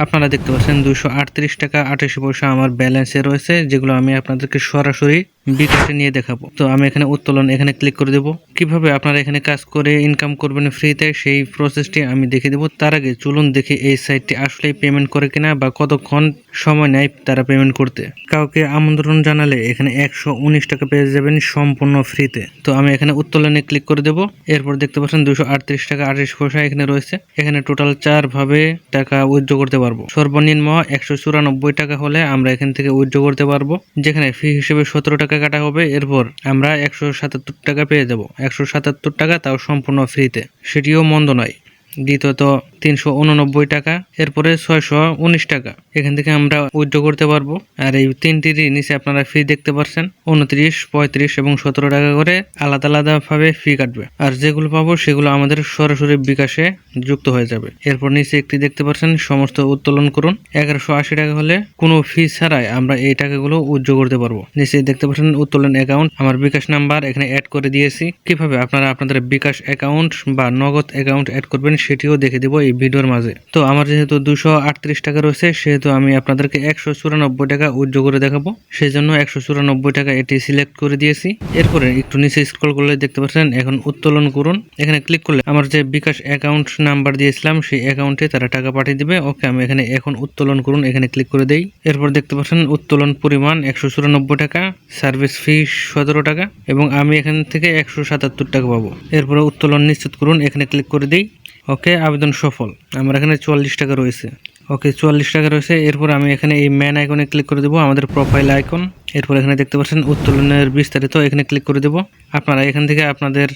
আপনারা দেখতে পাচ্ছেন দুশো টাকা আঠাশি পয়সা আমার ব্যালেন্সে রয়েছে যেগুলো আমি আপনাদেরকে সরাসরি বিকাশে নিয়ে দেখাবো। তো আমি এখানে উত্তোলন এখানে ক্লিক করে দেবো। কীভাবে আপনারা এখানে কাজ করে ইনকাম করবেন ফ্রিতে সেই প্রসেসটি আমি দেখে দেবো। তার আগে চলুন দেখি এই সাইটটি আসলে পেমেন্ট করে কিনা বা কতক্ষণ সময় নেয় তারা পেমেন্ট করতে। কাউকে আমন্ত্রণ জানালে এখানে একশো উনিশ টাকা পেয়ে যাবেন সম্পূর্ণ ফ্রিতে তো আমি এখানে উত্তোলনে ক্লিক করে দেবো। এরপর দেখতে পাচ্ছেন দুশো আটত্রিশ টাকা আঠাশ পয়সা এখানে রয়েছে। এখানে টোটাল চার ভাবে টাকা উইথড্র করতে পারব। সর্বনিম্ন একশো চুরানব্বই টাকা হলে আমরা এখান থেকে উইথড্র করতে পারব। যেখানে ফি হিসেবে সতেরো টাকা কাটা হবে, এরপর আমরা একশো সাতাত্তর টাকা পেয়ে যাব একশো সাতাত্তর টাকা তাও সম্পূর্ণ ফ্রিতে। সেটিও মন্দ নয়। দ্বিতীয়ত তিনশো উননব্বই টাকা, এরপরে ছয়শো উনিশ টাকা। এখান থেকে আমরা উইথড্র করতে পারব। আর এই তিনটিরই নিচে আপনারা ফি দেখতে পাচ্ছেন উনত্রিশ, পঁয়ত্রিশ এবং সতেরো টাকা করে আলাদা আলাদা ভাবে ফি কাটবে। আর যেগুলো পাবো, সেগুলো আমাদের সরাসরি বিকাশে যুক্ত হয়ে যাবে। এরপর নিচে একটি দেখতে পাচ্ছেন, সমস্ত উত্তোলন করুন। এগারোশো আশি টাকা হলে কোনো ফি ছাড়াই আমরা এই টাকাগুলো উইথড্র করতে পারব। নিচে দেখতে পাচ্ছেন, উত্তোলন অ্যাকাউন্ট আমার বিকাশ নাম্বার, এখানে অ্যাড করে দিয়েছি। কীভাবে আপনারা আপনাদের বিকাশ অ্যাকাউন্ট বা নগদ অ্যাকাউন্ট অ্যাড করবেন, সেটিও দেখে দেবো। এই ভিডিওর মাঝে। তো আমার যেহেতু দুশো আটত্রিশ টাকা রয়েছে, সেহেতু আমি আপনাদেরকে একশো চুরানব্বই টাকা উজ্জ্ব করে দেখাবো। সেই জন্য একশো চুরানব্বই টাকা এটি সিলেক্ট করে দিয়েছি। এরপরে একটু নিচে স্ক্রল করলে দেখতে পাচ্ছেন, এখন উত্তোলন করুন। এখানে ক্লিক করলে আমার যে বিকাশ অ্যাকাউন্ট নাম্বার দিয়েছিলাম, সেই অ্যাকাউন্টে তারা টাকা পাঠিয়ে দিবে। ওকে, আমি এখানে এখন উত্তোলন করুন, এখানে ক্লিক করে দেই। এরপর দেখতে পাচ্ছেন, উত্তোলন পরিমাণ একশো চুরানব্বই টাকা সার্ভিস ফি সতেরো টাকা, এবং আমি এখান থেকে একশো সাতাত্তর টাকা পাবো। এরপরে উত্তোলন নিশ্চিত করুন, এখানে ক্লিক করে দিই। ওকে, আবেদন সফল। আমার এখানে চুয়াল্লিশ টাকা রয়েছে। ওকে, চুয়াল্লিশ টাকা রয়েছে। এরপর আমি এখানে এই ম্যান আইকনে ক্লিক করে দেবো, আমাদের প্রোফাইল আইকন। এরপর এখানে দেখতে পাচ্ছেন উত্তোলনের বিস্তারিত, এখানে ক্লিক করে দেবো। আপনারা এখান থেকে আপনাদের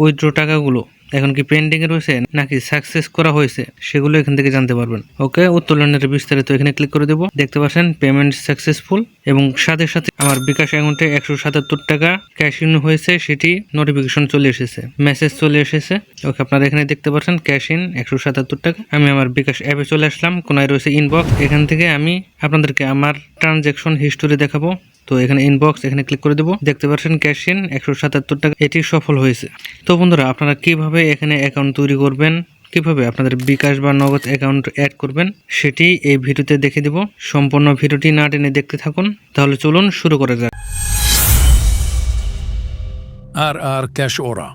উইথড্র টাকাগুলো এখন কি পেন্ডিং এ রয়েছে নাকি সাকসেস করা হয়েছে, সেগুলো এখান থেকে জানতে পারবেন। ওকে, উত্তোলনের বিস্তারিত এখানে ক্লিক করে দেবো। দেখতে পাচ্ছেন পেমেন্ট সাকসেসফুল এবং সাথে সাথে আমার বিকাশ অ্যাকাউন্টে একশো সাতাত্তর টাকা ক্যাশ ইন হয়েছে, সেটি নোটিফিকেশন চলে এসেছে মেসেজ চলে এসেছে। ওকে, আপনারা এখানে দেখতে পাচ্ছেন, ক্যাশ ইন একশো সাতাত্তর টাকা। আমি আমার বিকাশ অ্যাপে চলে আসলাম, কোনায় রয়েছে ইনবক্স এখান থেকে আমি আপনাদেরকে আমার ট্রানজ্যাকশন হিস্টোরি দেখাবো। তো এখানে ইনবক্স এখানে ক্লিক করে দেবো। দেখতে পাচ্ছেন, ক্যাশ ইন একশো সাতাত্তর টাকা, এটি সফল হয়েছে। তো বন্ধুরা, আপনারা কীভাবে এখানে অ্যাকাউন্ট তৈরি করবেন? কীভাবে আপনাদের বিকাশ বা নগদ অ্যাকাউন্ট অ্যাড করবেন সেটি এই ভিডিওতে দেখে দেব। সম্পূর্ণ ভিডিওটি না টেনে দেখতে থাকুন। তাহলে চলুন শুরু করা যাক। RR Cash Aura,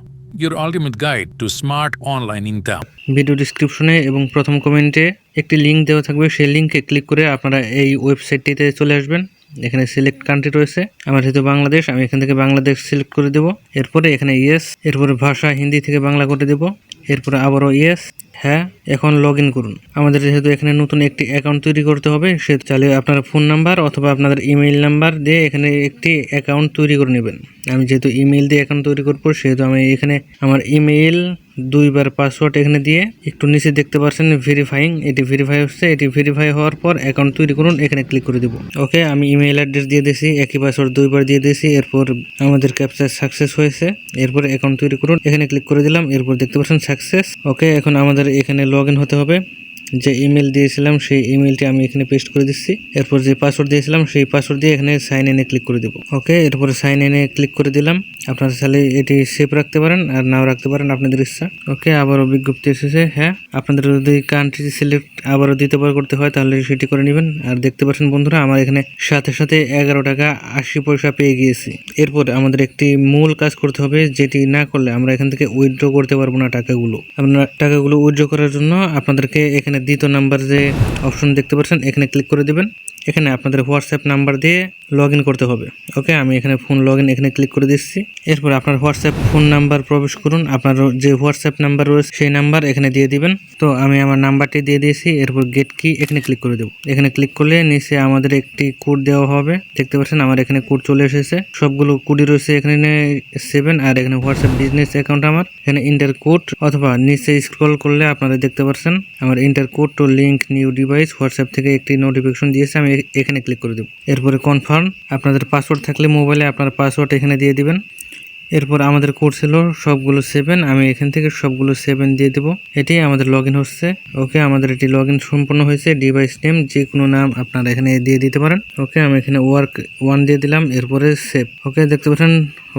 your ultimate guide to smart online income. Video ডিসক্রিপশনে এবং প্রথম কমেন্টে একটি লিঙ্ক দেওয়া থাকবে। সেই লিঙ্কে ক্লিক করে আপনারা এই ওয়েবসাইটটিতে চলে আসবেন। এখানে সিলেক্ট কান্ট্রি রয়েছে। আমার যেহেতু বাংলাদেশ আমি এখান থেকে বাংলাদেশ সিলেক্ট করে দেব। এরপরে এখানে ইয়েস এরপরে ভাষা হিন্দি থেকে বাংলা করে দেব। এরপরে আবারও ইয়েস হ্যাঁ এখন লগ ইন করুন। আমাদের যেহেতু এখানে নতুন একটি অ্যাকাউন্ট তৈরি করতে হবে, সে চাইলে আপনার ফোন নাম্বার অথবা আপনাদের ইমেইল নাম্বার দিয়ে এখানে একটি অ্যাকাউন্ট তৈরি করে নেবেন। আমি যেহেতু ইমেইল দিয়ে অ্যাকাউন্ট তৈরি করব, সেহেতু আমি এখানে আমার ইমেইল দুইবার পাসওয়ার্ড এখানে দিয়ে একটু নিচে দেখতে পাচ্ছেন ভেরিফাইং এটি ভেরিফাই হচ্ছে, এটি ভেরিফাই হওয়ার পর অ্যাকাউন্ট তৈরি করুন, এখানে ক্লিক করে দিব। ওকে আমি ইমেইল অ্যাড্রেস দিয়ে দিয়েছি, একই পাসওয়ার্ড দুইবার দিয়ে দিয়েছি, এরপর আমাদের ক্যাপচার সাকসেস হয়েছে। এরপর অ্যাকাউন্ট তৈরি করুন, এখানে ক্লিক করে দিলাম, এরপর দেখতে পাচ্ছেন সাকসেস ওকে এখন আমাদের এখানে লগ হতে হবে। যে ইমেল দিয়েছিলাম, সেই ইমেলটি আমি এখানে পেস্ট করে দিচ্ছি। এরপর যে পাসওয়ার্ড দিয়েছিলাম, সেই পাসওয়ার্ড দিয়ে এখানে সাইন ইনে ক্লিক করে দেবো। ওকে এরপরে সাইন ইনে ক্লিক করে দিলাম। আপনারা চাইলে এটি সেভ রাখতে পারেন, আর নাও রাখতে পারেন আপনাদের ইচ্ছা। ওকে আবারও বিজ্ঞপ্তি এসেছে হ্যাঁ? আপনাদের যদি কান্ট্রি সিলেক্ট আবারও দ্বিতীয়বার করতে হয়, তাহলে সেটি করে নেবেন। আর দেখতে পাচ্ছেন বন্ধুরা, আমার এখানে সাথে সাথে এগারো টাকা আশি পয়সা পেয়ে গিয়েছি। এরপর আমাদের একটি মূল কাজ করতে হবে, যেটি না করলে আমরা এখান থেকে উইথড্র করতে পারব না টাকাগুলো। আপনারা টাকাগুলো উইথড্র করার জন্য আপনাদেরকে এখানে দ্বিতীয় নাম্বার যে অপশন দেখতে পাচ্ছেন এখানে ক্লিক করে দেবেন। এখানে আপনাদের হোয়াটসঅ্যাপ নাম্বার দিয়ে লগ করতে হবে। ওকে আমি এখানে ফোন লগ এখানে ক্লিক করে দিচ্ছি। এরপর আপনার হোয়াটসঅ্যাপ ফোন নাম্বার প্রবেশ করুন। আপনার যে হোয়াটসঅ্যাপ নাম্বার রয়েছে সেই নাম্বার এখানে দিয়ে দিবেন। তো আমি আমার নাম্বারটি দিয়ে দিয়েছি। এরপর গেট কি এখানে ক্লিক করে দেবো। এখানে ক্লিক করলে নিচে আমাদের একটি কোড দেওয়া হবে। দেখতে পাচ্ছেন আমার এখানে কোড চলে এসেছে। সবগুলো কোডই রয়েছে এখানে সেভেন আর এখানে হোয়াটসঅ্যাপ বিজনেস অ্যাকাউন্ট আমার। এখানে ইন্টার কোড অথবা নিচে স্ক্রল করলে আপনারা দেখতে পাচ্ছেন আমার enter code to link new device WhatsApp থেকে একটি নোটিফিকেশন দিয়েছে। আমি এখানে ক্লিক করে দেব। এরপরে কনফার্ম আপনাদের পাসওয়ার্ড থাকলে মোবাইলে আপনার পাসওয়ার্ড এখানে দিয়ে দিবেন। এরপর আমাদের কোর্স হলো সবগুলো সেভেন আমি এখান থেকে সবগুলো সেভেন দিয়ে দেবো। এটি আমাদের লগ হচ্ছে। ওকে আমাদের এটি লগ সম্পূর্ণ হয়েছে। ডিভাইস নেম যে কোনো নাম আপনারা এখানে দিয়ে দিতে পারেন। ওকে আমি এখানে ওয়ার্ক ওয়ান দিয়ে দিলাম। এরপরে সেভ ওকে দেখতে পাচ্ছেন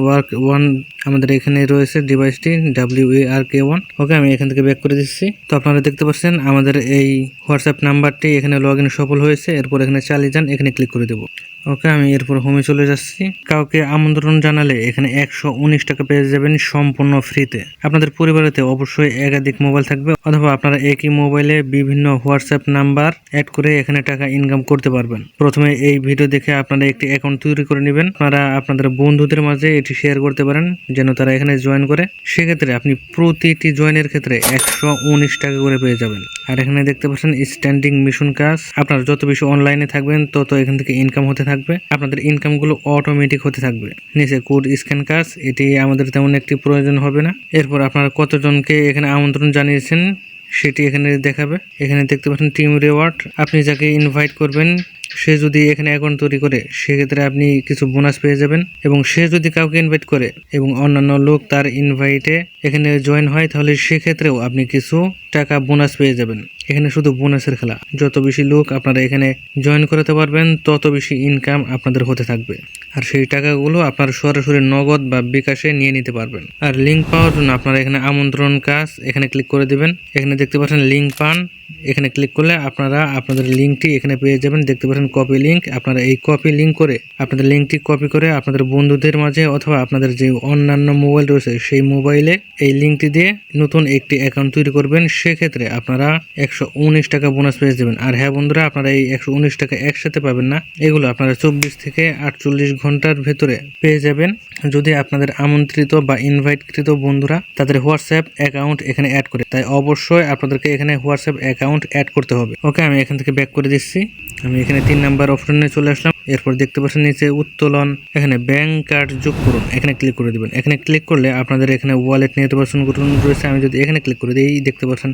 ওয়ার্ক ওয়ান আমাদের এখানে রয়েছে ডিভাইসটি W A R K one okay আমি এখান থেকে ব্যাক করে দিচ্ছি। তো আপনারা দেখতে পাচ্ছেন, আমাদের এই হোয়াটসঅ্যাপ নাম্বারটি এখানে লগ ইন সফল হয়েছে। এরপর এখানে চালিয়ে যান, এখানে ক্লিক করে দেবো। ওকে আমি এরপর হোমে চলে যাচ্ছি। কাউকে আমন্ত্রণ জানালে এখানে একশো উনিশ টাকা পেয়ে যাবেন সম্পূর্ণ ফ্রিতে আপনাদের পরিবারেতে অবশ্যই একাধিক মোবাইল থাকবে, অথবা আপনারা একই মোবাইলে বিভিন্ন হোয়াটসঅ্যাপ নাম্বার অ্যাড করে এখানে টাকা ইনকাম করতে পারবেন। প্রথমে এই ভিডিও দেখে আপনারা একটি অ্যাকাউন্ট তৈরি করে নেবেন। আপনারা আপনাদের বন্ধুদের মাঝে এটি শেয়ার করতে পারেন, যেন তারা এখানে জয়েন করে। সেক্ষেত্রে আপনি প্রতিটি জয়েনের ক্ষেত্রে একশো উনিশ টাকা করে পেয়ে যাবেন। আর এখানে দেখতে পাচ্ছেন স্ট্যান্ডিং মিশন কাজ আপনার যত বেশি অনলাইনে থাকবেন, তত এখান থেকে ইনকাম হতে থাকবে। আপনাদের ইনকামগুলো অটোমেটিক হতে থাকবে। নিচে কোড স্ক্যান কাজ এটি আমাদের তেমন একটি প্রয়োজন হবে না। এরপর আপনারা কতজনকে এখানে আমন্ত্রণ জানিয়েছেন, সেটি এখানে দেখাবে। এখানে দেখতে পাচ্ছেন টিম রেওয়ার্ড আপনি যাকে ইনভাইট করবেন সে যদি এখানে অ্যাকাউন্ট তৈরি করে, সেক্ষেত্রে আপনি কিছু বোনাস পেয়ে যাবেন এবং সে যদি কাউকে ইনভাইট করে এবং অন্যান্য লোক তার ইনভাইটে এখানে জয়েন হয়, তাহলে সেক্ষেত্রেও আপনি কিছু টাকা বোনাস পেয়ে যাবেন। এখানে শুধু বোনাসের খেলা। যত বেশি লোক আপনারা এখানে জয়েন করাতে পারবেন, তত বেশি ইনকাম আপনাদের হতে থাকবে। আর সেই টাকাগুলো আপনার সরাসরি নগদ বা বিকাশে নিয়ে নিতে পারবেন। আর লিঙ্ক পাওয়ার জন্য আপনারা এখানে আমন্ত্রণ কাজ এখানে ক্লিক করে দিবেন। এখানে দেখতে পাচ্ছেন লিঙ্ক পান। এখানে ক্লিক করলে আপনারা আপনাদের লিঙ্কটি এখানে পেয়ে যাবেন। দেখতে পাচ্ছেন কপি লিঙ্ক আপনারা এই কপি লিঙ্ক করে আপনাদের লিঙ্কটি কপি করে আপনাদের বন্ধুদের মাঝে অথবা আপনাদের যে অন্যান্য মোবাইল রয়েছে, সেই মোবাইলে এই লিঙ্কটি দিয়ে নতুন একটি অ্যাকাউন্ট তৈরি করবেন। সেক্ষেত্রে আপনারা একশো উনিশ টাকা বোনাস পেয়ে যাবেন। আর হ্যাঁ বন্ধুরা, আপনারা এই একশো উনিশ টাকা একসাথে পাবেন না। এগুলো আপনারা চব্বিশ থেকে আটচল্লিশ ঘণ্টার ভেতরে পেয়ে যাবেন। যদি আপনাদের আমন্ত্রিত বা ইনভাইটকৃত বন্ধুরা তাদের হোয়াটসঅ্যাপ অ্যাকাউন্ট এখানে অ্যাড করে, তাই অবশ্যই আপনাদেরকে এখানে হোয়াটসঅ্যাপ অ্যাকাউন্ট অ্যাড করতে হবে। ওকে, আমি এখান থেকে ব্যাক করে দিচ্ছি। আমি এখানে তিন নাম্বার অপশনে চলে আসলাম। এরপর দেখতে পাচ্ছেন নিচে উত্তোলন, এখানে ব্যাংক কার্ড যোগ করুন। এখানে ক্লিক করে দেবেন। এখানে ক্লিক করলে আপনাদের এখানে ওয়ালেট নির্বাচন করুন রয়েছে। আমি যদি এখানে ক্লিক করে দিই, দেখতে পাচ্ছেন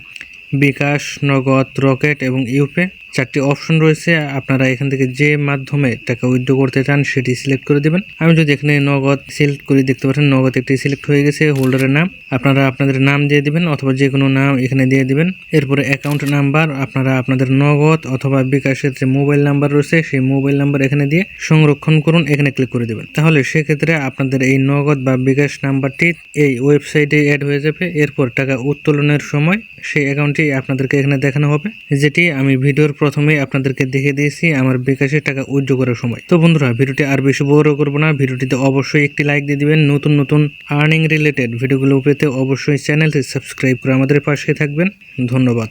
বিকাশ নগদ রকেট এবং ইউপে চারটি অপশন রয়েছে, আপনারা এখান থেকে যে মাধ্যমে টাকা উইথড্র করতে চান সেটি সিলেক্ট করে দিবেন। আমি যদি এখানে নগদ সিলেক্ট করি, দেখতে পাচ্ছেন নগদ একটি সিলেক্ট হয়ে গেছে, হোল্ডারের নাম। আপনারা আপনাদের নাম দিয়ে দিবেন অথবা যে কোনো নাম এখানে দিয়ে দিবেন। এরপরে অ্যাকাউন্ট নাম্বার, আপনারা আপনাদের নগদ অথবা বিকাশের যে মোবাইল নাম্বার রয়েছে, সেই মোবাইল নাম্বার এখানে দিয়ে সংরক্ষণ করুন, এখানে ক্লিক করে দেবেন। তাহলে সেক্ষেত্রে আপনাদের এই নগদ বা বিকাশ নাম্বারটি এই ওয়েবসাইটে অ্যাড হয়ে যাবে। এরপর টাকা উত্তোলনের সময় সেই অ্যাকাউন্টটি আপনাদেরকে এখানে দেখানো হবে, যেটি আমি ভিডিওর প্রথমে আপনাদেরকে দেখে দিয়েছি আমার বিকাশের টাকা উজ্জ করার সময়। তো বন্ধুরা, ভিডিওটি আর বেশি বড় করব না। ভিডিওটিতে অবশ্যই একটি লাইক দিয়ে দিবেন। নতুন নতুন আর্নিং রিলেটেড ভিডিওগুলো পেতে অবশ্যই চ্যানেলটি সাবস্ক্রাইব করে আমাদের পাশে থাকবেন। ধন্যবাদ।